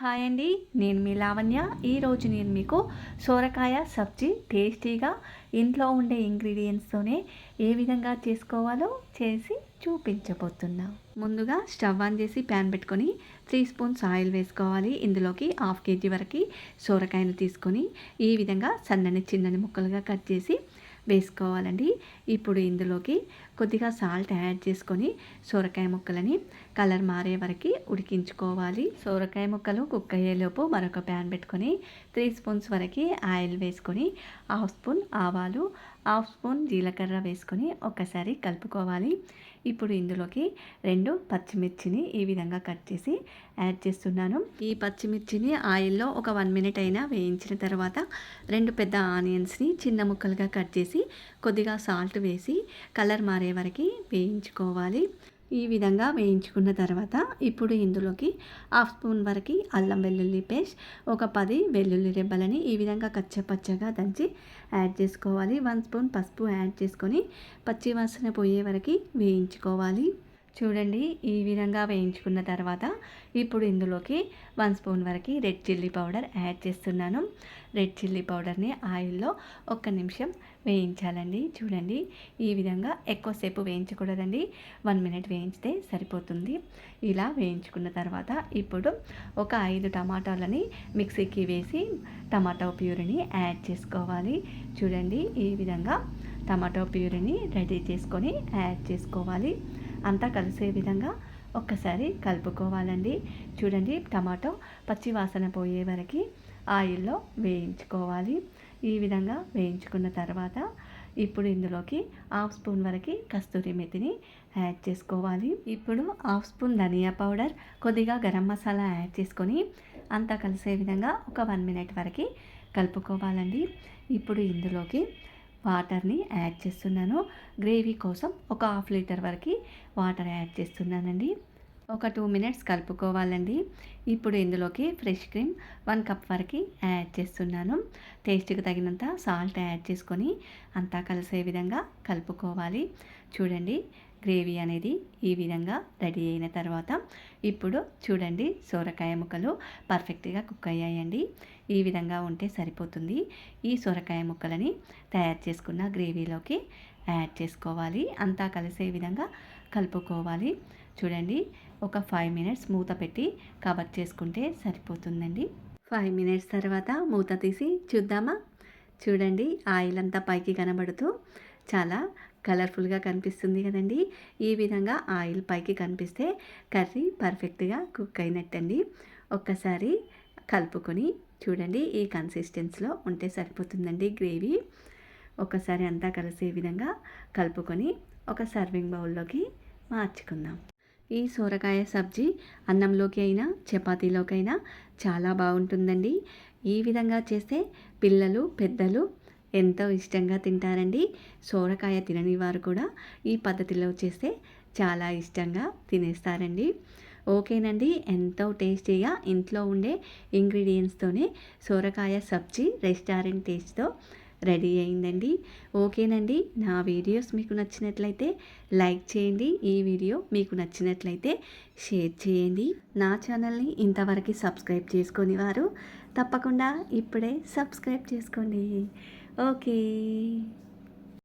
Hi అండి నేను మీ లావణ్య. ఈరోజు నేను మీకు సోరకాయ సబ్జీ టేస్టీగా ఇంట్లో ఉండే ఇంగ్రీడియంట్స్తోనే ఏ విధంగా చేసుకోవాలో చేసి చూపించబోతున్నా. ముందుగా స్టవ్ ఆన్ చేసి ప్యాన్ పెట్టుకొని త్రీ స్పూన్స్ ఆయిల్ వేసుకోవాలి. ఇందులోకి హాఫ్ కేజీ వరకు సోరకాయను తీసుకొని ఈ విధంగా సన్నని చిన్నని ముక్కలుగా కట్ చేసి వేసుకోవాలండి. ఇప్పుడు ఇందులోకి కొద్దిగా సాల్ట్ యాడ్ చేసుకొని సొరకాయ ముక్కలని కలర్ మారే వరకు ఉడికించుకోవాలి. సొరకాయ ముక్కలు కుక్ అయ్యేలోపు మరొక ప్యాన్ పెట్టుకొని త్రీ స్పూన్స్ వరకు ఆయిల్ వేసుకొని హాఫ్ స్పూన్ ఆవాలు హాఫ్ స్పూన్ జీలకర్ర వేసుకొని ఒకసారి కలుపుకోవాలి. ఇప్పుడు ఇందులోకి రెండు పచ్చిమిర్చిని ఈ విధంగా కట్ చేసి యాడ్ చేస్తున్నాను. ఈ పచ్చిమిర్చిని ఆయిల్లో ఒక వన్ మినిట్ అయినా వేయించిన తర్వాత రెండు పెద్ద ఆనియన్స్ని చిన్న ముక్కలుగా కట్ చేసి కొద్దిగా సాల్ట్ వేసి కలర్ మారే వరకు వేయించుకోవాలి. ఈ విధంగా వేయించుకున్న తర్వాత ఇప్పుడు ఇందులోకి హాఫ్ స్పూన్ వరకు అల్లం వెల్లుల్లి పేస్ట్ ఒక పది వెల్లుల్లి రెబ్బలని ఈ విధంగా కచ్చపచ్చగా దంచి యాడ్ చేసుకోవాలి. వన్ స్పూన్ పసుపు యాడ్ చేసుకొని పచ్చి వాసన పోయే వరకు వేయించుకోవాలి. చూడండి ఈ విధంగా వేయించుకున్న తర్వాత ఇప్పుడు ఇందులోకి వన్ స్పూన్ వరకు రెడ్ చిల్లీ పౌడర్ యాడ్ చేస్తున్నాను. రెడ్ చిల్లీ పౌడర్ని ఆయిల్లో ఒక్క నిమిషం వేయించాలండి. చూడండి ఈ విధంగా ఎక్కువసేపు వేయించకూడదండి. వన్ మినిట్ వేయించితే సరిపోతుంది. ఇలా వేయించుకున్న తర్వాత ఇప్పుడు ఒక ఐదు టమాటాలని మిక్సీకి వేసి టమాటో ప్యూరిని యాడ్ చేసుకోవాలి. చూడండి ఈ విధంగా టమాటో ప్యూరిని రెడీ చేసుకొని యాడ్ చేసుకోవాలి. అంతా కలిసే విధంగా ఒక్కసారి కలుపుకోవాలండి. చూడండి టమాటో పచ్చి వాసన పోయే వరకు ఆయిల్లో వేయించుకోవాలి. ఈ విధంగా వేయించుకున్న తర్వాత ఇప్పుడు ఇందులోకి హాఫ్ స్పూన్ వరకు కస్తూరి మెతిని యాడ్ చేసుకోవాలి. ఇప్పుడు హాఫ్ స్పూన్ ధనియా పౌడర్ కొద్దిగా గరం మసాలా యాడ్ చేసుకొని అంతా కలిసే విధంగా ఒక వన్ మినిట్ వరకు కలుపుకోవాలండి. ఇప్పుడు ఇందులోకి వాటర్ని యాడ్ చేస్తున్నాను. గ్రేవీ కోసం ఒక హాఫ్ లీటర్ వరకు వాటర్ యాడ్ చేస్తున్నానండి. ఒక టూ మినిట్స్ కలుపుకోవాలండి. ఇప్పుడు ఇందులోకి ఫ్రెష్ క్రీమ్ వన్ కప్ వరకు యాడ్ చేస్తున్నాను. టేస్ట్కి తగినంత సాల్ట్ యాడ్ చేసుకొని అంతా కలిసే విధంగా కలుపుకోవాలి. చూడండి గ్రేవీ అనేది ఈ విధంగా రెడీ అయిన తర్వాత ఇప్పుడు చూడండి సోరకాయ ముక్కలు పర్ఫెక్ట్గా కుక్ అయ్యాయండి. ఈ విధంగా ఉంటే సరిపోతుంది. ఈ సొరకాయ ముక్కలని తయారు చేసుకున్న గ్రేవీలోకి యాడ్ చేసుకోవాలి. అంతా కలిసే విధంగా కలుపుకోవాలి. చూడండి ఒక ఫైవ్ మినిట్స్ మూత పెట్టి కవర్ చేసుకుంటే సరిపోతుందండి. ఫైవ్ మినిట్స్ తర్వాత మూత తీసి చూద్దామా? చూడండి ఆయిల్ అంతా పైకి కనబడుతూ చాలా కలర్ఫుల్గా కనిపిస్తుంది కదండి. ఈ విధంగా ఆయిల్ పైకి కనిపిస్తే కర్రీ పర్ఫెక్ట్గా కుక్ అయినట్టండి. ఒక్కసారి కలుపుకొని చూడండి ఈ కన్సిస్టెన్స్లో ఉంటే సరిపోతుందండి గ్రేవీ. ఒకసారి అంతా కలిసే విధంగా కలుపుకొని ఒక సర్వింగ్ బౌల్లోకి మార్చుకుందాం. ఈ సొరకాయ సబ్జీ అన్నంలోకి అయినా చపాతీలోకైనా చాలా బాగుంటుందండి. ఈ విధంగా చేస్తే పిల్లలు పెద్దలు ఎంతో ఇష్టంగా తింటారండి. సోరకాయ తినని వారు కూడా ఈ పద్ధతిలో చేస్తే చాలా ఇష్టంగా తినేస్తారండి. ఓకేనండి. ఎంతో టేస్టీగా ఇంట్లో ఉండే ఇంగ్రీడియంట్స్తోనే సోరకాయ సబ్జీ రెస్టారెంట్ టేస్ట్తో రెడీ అయిందండి. ఓకేనండి. నా వీడియోస్ మీకు నచ్చినట్లయితే లైక్ చేయండి. ఈ వీడియో మీకు నచ్చినట్లయితే షేర్ చేయండి. నా ఛానల్ని ఇంతవరకు సబ్స్క్రైబ్ చేసుకొని వారు తప్పకుండా ఇప్పుడే సబ్స్క్రైబ్ చేసుకోండి. ఓకే.